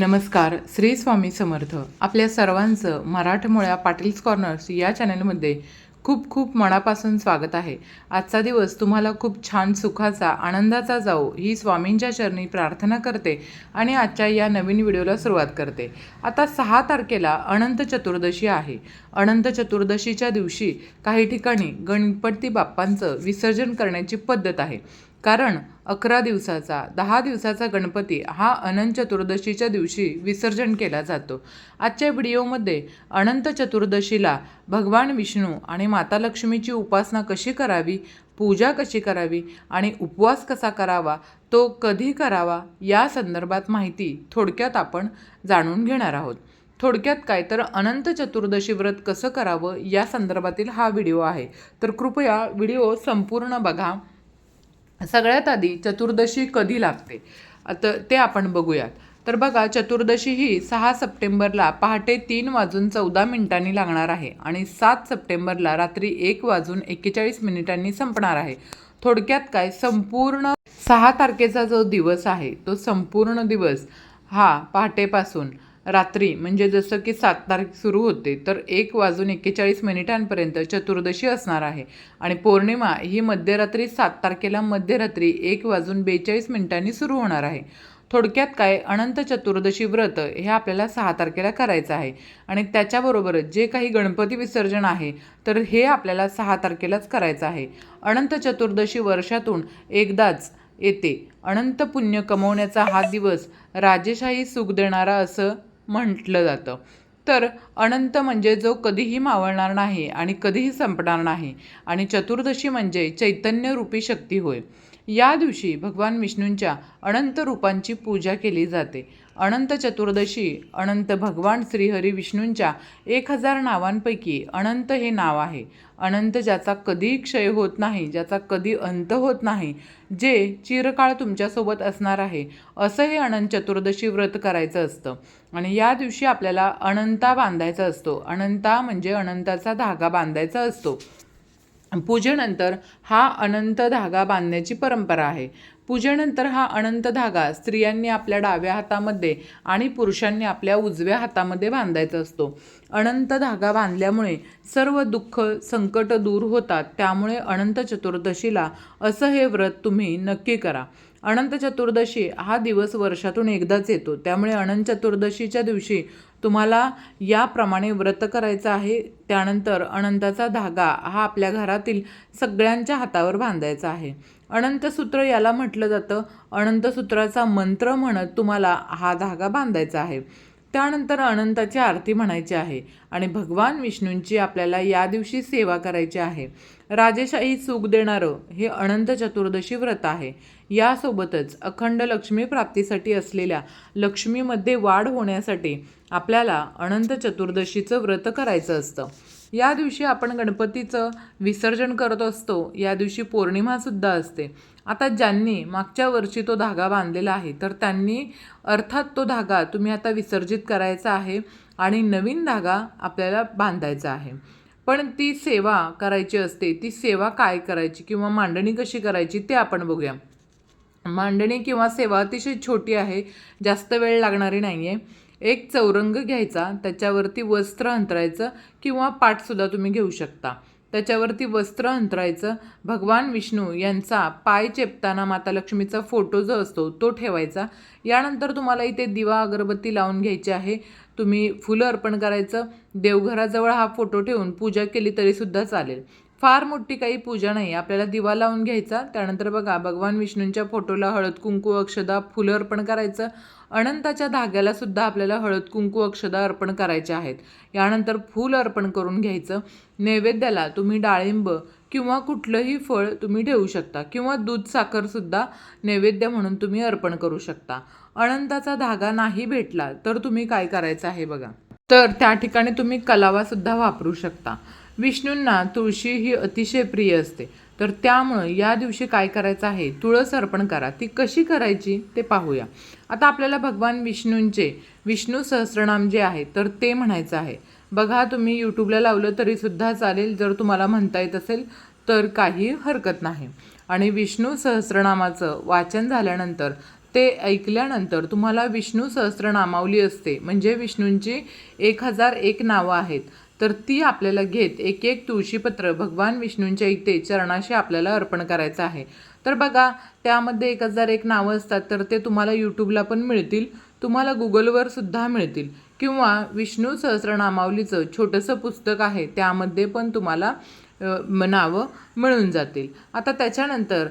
नमस्कार श्री स्वामी समर्थ. आपल्या सर्वांचं मराठमोळ्या पाटील्स कॉर्नर्स या चॅनलमध्ये खूप खूप मनापासून स्वागत आहे. आजचा दिवस तुम्हाला खूप छान सुखाचा आनंदाचा जाओ ही स्वामींच्या चरणी प्रार्थना करते आणि आजच्या या नवीन व्हिडिओला सुरुवात करते. आता सहा तारखेला अनंत चतुर्दशी आहे. अनंत चतुर्दशीच्या दिवशी काही ठिकाणी गणपती बाप्पांचं विसर्जन करण्याची पद्धत आहे. कारण अकरा दिवसाचा दहा दिवसाचा गणपती हा अनंत चतुर्दशीच्या दिवशी विसर्जन केला जातो. आजच्या व्हिडिओमध्ये अनंत चतुर्दशीला भगवान विष्णू आणि माता लक्ष्मीची उपासना कशी करावी पूजा कशी करावी आणि उपवास कसा करावा तो कधी करावा या संदर्भात माहिती थोडक्यात आपण जाणून घेणार आहोत. थोडक्यात काय तर अनंत चतुर्दशी व्रत कसं करावं या संदर्भातील हा व्हिडिओ आहे. तर कृपया व्हिडिओ संपूर्ण बघा. सगळ्यात आधी चतुर्दशी कधी लागते? आता ते आपण बघूयात. तर बघा चतुर्दशी ही सहा सप्टेंबरला पहाटे तीन वाजून चौदा मिनिटांनी लागणार आहे आणि सात सप्टेंबरला रात्री एक वाजून एक्केचाळीस मिनिटांनी संपणार आहे. थोडक्यात काय? संपूर्ण सहा तारखेचा जो दिवस आहे तो संपूर्ण दिवस हा पहाटेपासून रात्री म्हणजे जसं की सात तारीख सुरू होते तर एक वाजून एक्केचाळीस मिनिटांपर्यंत चतुर्दशी असणार आहे. आणि पौर्णिमा ही मध्यरात्री सात तारखेला मध्यरात्री एक वाजून बेचाळीस मिनिटांनी सुरू होणार आहे. थोडक्यात काय अनंत चतुर्दशी व्रत हे आपल्याला सहा तारखेला करायचं आहे. आणि त्याच्याबरोबरच जे काही गणपती विसर्जन आहे तर हे आपल्याला सहा तारखेलाच करायचं आहे. अनंत चतुर्दशी वर्षातून एकदाच येते. अनंत पुण्य कमवण्याचा हा दिवस राजेशाही सुख देणारा असं म्हटलं जातं. तर अनंत म्हणजे जो कधीही मावळणार नाही आणि कधीही संपणार नाही आणि चतुर्दशी म्हणजे चैतन्यरूपी शक्ती होय. या दिवशी भगवान विष्णूंच्या अनंत रूपांची पूजा केली जाते. अनंत चतुर्दशी अनंत भगवान श्रीहरी विष्णूंच्या एक हजार नावांपैकी अनंत हे नाव आहे. अनंत ज्याचा कधीही क्षय होत नाही ज्याचा कधी अंत होत नाही जे चिरकाळ तुमच्यासोबत असणार आहे असं हे अनंत चतुर्दशी व्रत करायचं असतं. आणि या दिवशी आपल्याला अनंता बांधायचा असतो. अनंता म्हणजे अनंताचा धागा बांधायचा असतो. पूजेनंतर हा अनंत धागा बांधण्याची परंपरा आहे. पूजेनंतर हा अनंत धागा स्त्रियांनी आपल्या डाव्या हातामध्ये आणि पुरुषांनी आपल्या उजव्या हातामध्ये बांधायचा असतो. अनंत धागा बांधल्यामुळे सर्व दुःख संकट दूर होतात. त्यामुळे अनंत चतुर्दशीला असं हे व्रत तुम्ही नक्की करा. अनंत चतुर्दशी हा दिवस वर्षातून एकदाच येतो. त्यामुळे अनंत चतुर्दशीच्या दिवशी तुम्हाला याप्रमाणे व्रत करायचं आहे. त्यानंतर अनंताचा धागा हा आपल्या घरातील सगळ्यांच्या हातावर बांधायचा आहे. अनंतसूत्र याला म्हटलं जातं. अनंतसूत्राचा मंत्र म्हणत तुम्हाला हा धागा बांधायचा आहे. त्यानंतर अनंताची आरती म्हणायची आहे आणि भगवान विष्णूंची आपल्याला या दिवशी सेवा करायची आहे. राजेशाही सुख देणारं हे अनंत चतुर्दशी व्रत आहे. यासोबतच अखंड लक्ष्मी प्राप्तीसाठी असलेल्या लक्ष्मीमध्ये वाढ होण्यासाठी आपल्याला अनंत चतुर्दशीचं व्रत करायचं असतं. या दिवशी आपण गणपतीचं विसर्जन करत असतो. या दिवशी पौर्णिमासुद्धा असते. आता ज्यांनी मागच्या वर्षी तो धागा बांधलेला आहे तर त्यांनी अर्थात तो धागा तुम्ही आता विसर्जित करायचा आहे आणि नवीन धागा आपल्याला बांधायचा आहे. पण ती सेवा करायची असते. ती सेवा काय करायची किंवा मांडणी कशी करायची ते आपण बघूया. मांडणी किंवा सेवा अतिशय छोटी आहे. जास्त वेळ लागणारी नाही आहे एक चौरंग घ्यायचा त्याच्यावरती वस्त्र अंतरायचं किंवा पाठसुद्धा तुम्ही घेऊ शकता. त्याच्यावरती वस्त्र अंतरायचं भगवान विष्णू यांचा पाय चेपताना माता लक्ष्मीचा फोटो जो असतो तो ठेवायचा. यानंतर तुम्हाला इथे दिवा अगरबत्ती लावून घ्यायची आहे. तुम्ही फुलं अर्पण करायचं. देवघराजवळ हा फोटो ठेवून पूजा केली तरीसुद्धा चालेल. फार मोठी काही पूजा नाही. आपल्याला दिवा लावून घ्यायचा. त्यानंतर बघा भगवान विष्णूंच्या फोटोला हळद कुंकू अक्षदा फुलं अर्पण करायचं. अनंताच्या धाग्याला सुद्धा आपल्याला हळद कुंकू अक्षदा अर्पण करायच्या आहेत. यानंतर फूल अर्पण करून घ्यायचं. नैवेद्याला तुम्ही डाळिंब किंवा कुठलंही फळ तुम्ही ठेवू शकता किंवा दूध साखरसुद्धा नैवेद्य म्हणून तुम्ही अर्पण करू शकता. अनंताचा धागा नाही भेटला तर तुम्ही काय करायचं आहे बघा. तर त्या ठिकाणी तुम्ही कलावासुद्धा वापरू शकता. विष्णूंना तुळशी ही अतिशय प्रिय असते. तर त्यामुळं या दिवशी काय करायचं आहे? तुळस अर्पण करा. ती कशी करायची ते पाहूया. आता आपल्याला भगवान विष्णूंचे विष्णू सहस्रनाम जे आहे तर ते म्हणायचं आहे. बघा तुम्ही यूट्यूबला लावलं तरीसुद्धा चालेल. जर तुम्हाला म्हणता येत असेल तर काही हरकत नाही. आणि विष्णू सहस्रनामाचं वाचन झाल्यानंतर ते ऐकल्यानंतर तुम्हाला विष्णू सहस्रनामावली असते. म्हणजे विष्णूंची एक हजार एक नावं आहेत. तर ती आपल्याला घेत एक एक तुळशीपत्र भगवान विष्णूंच्या इथे चरणाशी आपल्याला अर्पण करायचं आहे. तर बघा त्यामध्ये एक हजार एक नावं असतात तर ते तुम्हाला यूट्यूबला पण मिळतील तुम्हाला गुगलवर सुद्धा मिळतील. किंवा विष्णू सहस्रनामावलीचं छोटंसं पुस्तक आहे त्यामध्ये पण तुम्हाला म- नावं मिळून जातील. आता त्याच्यानंतर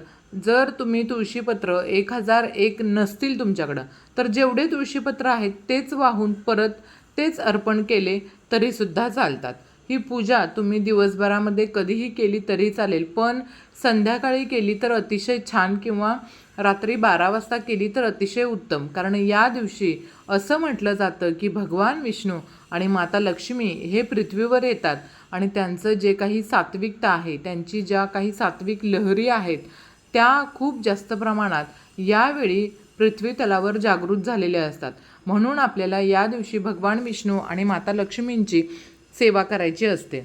जर तुम्ही तुळशीपत्र एक हजार एक नसतील तुमच्याकडं तर जेवढे तुळशीपत्र आहेत तेच वाहून परत तेच अर्पण केले तरीसुद्धा चालतात. ही पूजा तुम्ही दिवसभरामध्ये कधीही केली तरी चालेल. पण संध्याकाळी केली तर अतिशय छान किंवा रात्री बारा वाजता केली तर अतिशय उत्तम. कारण या दिवशी असं म्हटलं जातं की भगवान विष्णू आणि माता लक्ष्मी हे पृथ्वीवर येतात आणि त्यांचं जे काही सात्विकता आहे त्यांची ज्या काही सात्विक लहरी आहेत त्या खूप जास्त प्रमाणात यावेळी पृथ्वी तलावर जागृत झालेल्या असतात. म्हणून आपल्याला या दिवशी भगवान विष्णू आणि माता लक्ष्मींची सेवा करायची असते.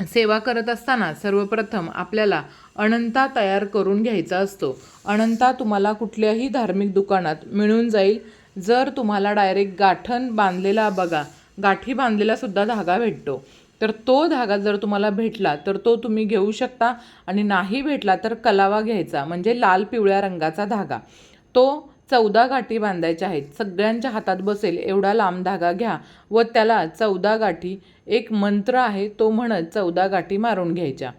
सेवा करत असताना सर्वप्रथम आपल्याला अनंता तयार करून घ्यायचा असतो. अनंता तुम्हाला कुठल्याही धार्मिक दुकानात मिळून जाईल. जर तुम्हाला डायरेक्ट गाठण बांधलेला बघा गाठी बांधलेला सुद्धा धागा भेटतो. तर तो धागा जर तुम्हाला भेटला तर तो तुम्ही घेऊ शकता आणि नाही भेटला तर कलावा घ्यायचा म्हणजे लाल पिवळ्या रंगाचा धागा. तो चौदा गाठी बांधायच्या आहेत. सगळ्यांच्या हातात बसेल एवढा लांब धागा घ्या व त्याला चौदा गाठी एक मंत्र आहे तो म्हणत चौदा गाठी मारून घ्यायच्या.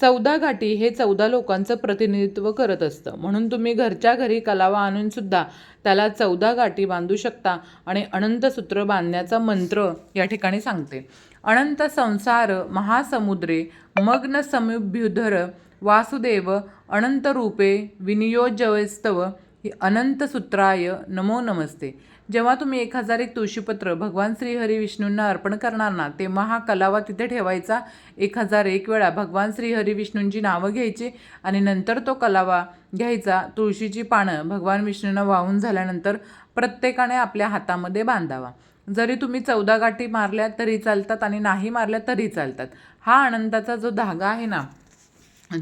चौदा गाठी हे चौदा लोकांचं प्रतिनिधित्व करत असतं. म्हणून तुम्ही घरच्या घरी कलावा आणूनसुद्धा त्याला चौदा गाठी बांधू शकता आणि अनंत सूत्र बांधण्याचा मंत्र या ठिकाणी सांगते. अनंत संसार महासमुद्रे मग्न समुभ्युधर वासुदेव अनंत रूपे विनियोजस्तव ही अनंत सूत्राय नमो नमस्ते. जेव्हा तुम्ही एक हजार एक तुळशीपत्र भगवान श्रीहरी विष्णूंना अर्पण करणार ना तेव्हा हा कलावा तिथे ठेवायचा. एक हजार एक वेळा भगवान श्रीहरी विष्णूंची नावं घ्यायची आणि नंतर तो कलावा घ्यायचा. तुळशीची पानं भगवान विष्णूंना वाहून झाल्यानंतर प्रत्येकाने आपल्या हातामध्ये बांधावा. जरी तुम्ही चौदा गाठी मारल्या तरी चालतात आणि नाही मारल्या तरी चालतात. हा आनंदाचा जो धागा आहे ना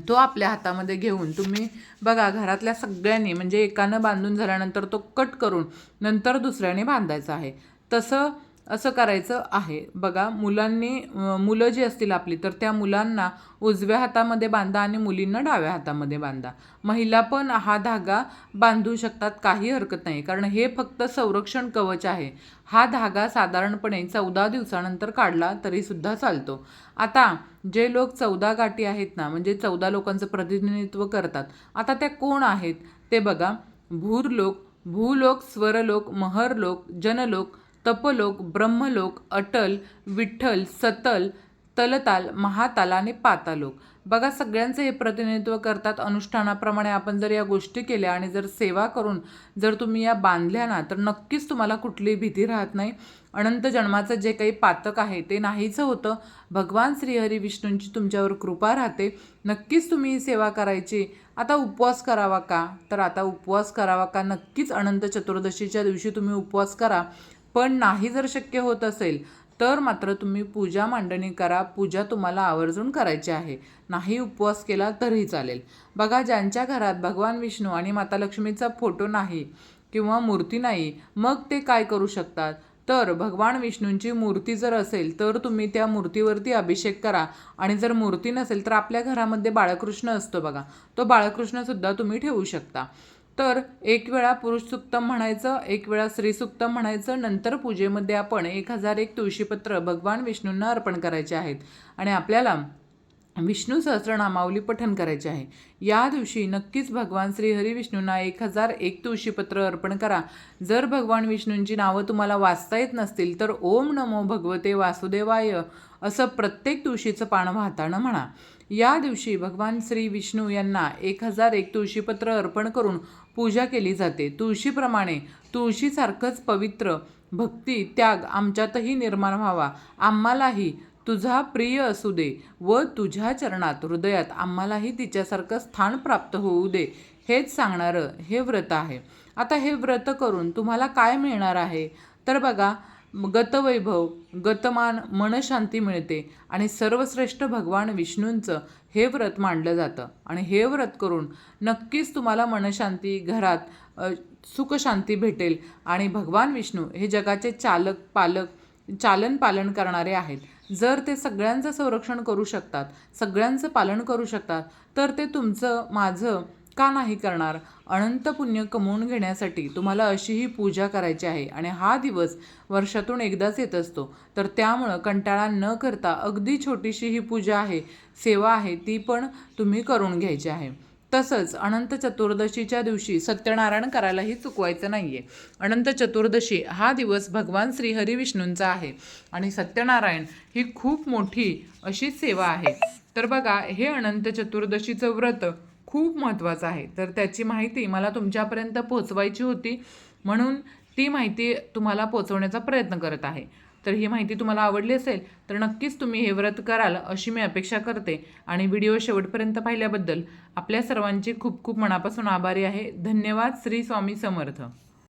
तो आपल्या हातामध्ये घेऊन तुम्ही बघा घरातल्या सगळ्यांनी म्हणजे एकानं बांधून झाल्यानंतर तो कट करून नंतर दुसऱ्याने बांधायचा आहे. तसं असं करायचं आहे. बघा मुलांनी मुलं जी असतील आपली तर त्या मुलांना उजव्या हातामध्ये बांधा आणि मुलींना डाव्या हातामध्ये बांधा. महिला पण हा धागा बांधू शकतात काही हरकत नाही. कारण हे फक्त संरक्षण कवच आहे. हा धागा साधारणपणे चौदा दिवसानंतर काढला तरीसुद्धा चालतो. आता जे लोक चौदा गाठी आहेत ना म्हणजे चौदा लोकांचं प्रतिनिधित्व करतात आता त्या कोण आहेत? ते बघा भूर लोक भूलोक स्वरलोक महरलोक जनलोक तपलोक ब्रह्मलोक अटल विठ्ठल सतल तलताल महाताल आणि पातालोक. बघा सगळ्यांचं हे प्रतिनिधित्व करतात अनुष्ठानाप्रमाणे आपण जर या गोष्टी केल्या आणि जर सेवा करून जर तुम्ही या बांधल्या ना तर नक्कीच तुम्हाला कुठलीही भीती राहत नाही. अनंत जन्माचं जे काही पातक आहे ते नाहीचं होतं. भगवान श्रीहरी विष्णूंची तुमच्यावर कृपा राहते. नक्कीच तुम्ही ही सेवा करायची. आता उपवास करावा का? तर आता उपवास करावा का? नक्कीच अनंत चतुर्दशीच्या दिवशी तुम्ही उपवास करा. पण नाही जर शक्य होत असेल तर मात्र तुम्ही पूजा मांडणी करा. पूजा तुम्हाला आवर्जून करायची आहे. नाही उपवास केला तरीही चालेल. बघा ज्यांच्या घरात भगवान विष्णू आणि माता लक्ष्मीचा फोटो नाही किंवा मूर्ती नाही मग ते काय करू शकतात? तर भगवान विष्णूंची मूर्ती जर असेल तर तुम्ही त्या मूर्तीवरती अभिषेक करा. आणि जर मूर्ती नसेल तर आपल्या घरामध्ये बाळकृष्ण असतो बघा. तो बाळकृष्णसुद्धा तुम्ही ठेवू शकता. तर एक वेळा पुरुषसुक्तम म्हणायचं एक वेळा स्त्री म्हणायचं नंतर पूजेमध्ये आपण एक हजार एक तुळशीपत्र भगवान विष्णूंना अर्पण करायचे आहेत. आणि आपल्याला विष्णू सहस्रनामावली पठन करायचे आहे. या दिवशी नक्कीच भगवान श्री हरी विष्णूंना एक हजार एक तुळशीपत्र अर्पण करा. जर भगवान विष्णूंची नावं तुम्हाला वाचता येत नसतील तर ओम नमो भगवते वासुदेवाय असं प्रत्येक तुळशीचं पान वाहताना म्हणा. या दिवशी भगवान श्री विष्णू यांना एक हजार एक तुळशीपत्र अर्पण करून पूजा केली जाते. तुळशीप्रमाणे तुळशीसारखंच पवित्र भक्ती त्याग आमच्यातही निर्माण व्हावा. आम्हालाही तुझा प्रिय असू दे व तुझ्या चरणात हृदयात आम्हालाही तिच्यासारखं स्थान प्राप्त होऊ दे. हेच सांगणारं हे व्रत आहे. आता हे व्रत करून तुम्हाला काय मिळणार आहे? तर बघा गतवैभव गतमान मनशांती मिळते आणि सर्वश्रेष्ठ भगवान विष्णूंचं हे व्रत मांडलं जातं. आणि हे व्रत करून नक्कीच तुम्हाला मनशांती घरात सुखशांती भेटेल आणि भगवान विष्णू हे जगाचे चालक पालक चालन पालन करणारे आहेत. जर ते सगळ्यांचं संरक्षण करू शकतात सगळ्यांचं पालन करू शकतात तर ते तुमचं माझं का नाही करणार. अनंत पुण्य कमवून घेण्यासाठी तुम्हाला अशी ही पूजा करायची आहे आणि हा दिवस वर्षातून एकदाच येत असतो. तर त्यामुळं कंटाळा न करता अगदी छोटीशी ही पूजा आहे सेवा आहे ती पण तुम्ही करून घ्यायची आहे. तसंच अनंत चतुर्दशीच्या दिवशी सत्यनारायण करायलाही चुकवायचं नाही आहे अनंत चतुर्दशी हा दिवस भगवान श्री हरिविष्णूंचा आहे आणि सत्यनारायण ही खूप मोठी अशी सेवा आहे. तर बघा हे अनंत चतुर्दशीचं व्रत खूप महत्त्वाचं आहे. तर त्याची माहिती मला तुमच्यापर्यंत पोचवायची होती. म्हणून ती माहिती तुम्हाला पोचवण्याचा प्रयत्न करत आहे. तर ही माहिती तुम्हाला आवडली असेल तर नक्कीच तुम्ही हे व्रत कराल अशी मी अपेक्षा करते. आणि व्हिडिओ शेवटपर्यंत पाहिल्याबद्दल आपल्या सर्वांचे खूप खूप मनापासून आभारी आहे. धन्यवाद. श्री स्वामी समर्थ.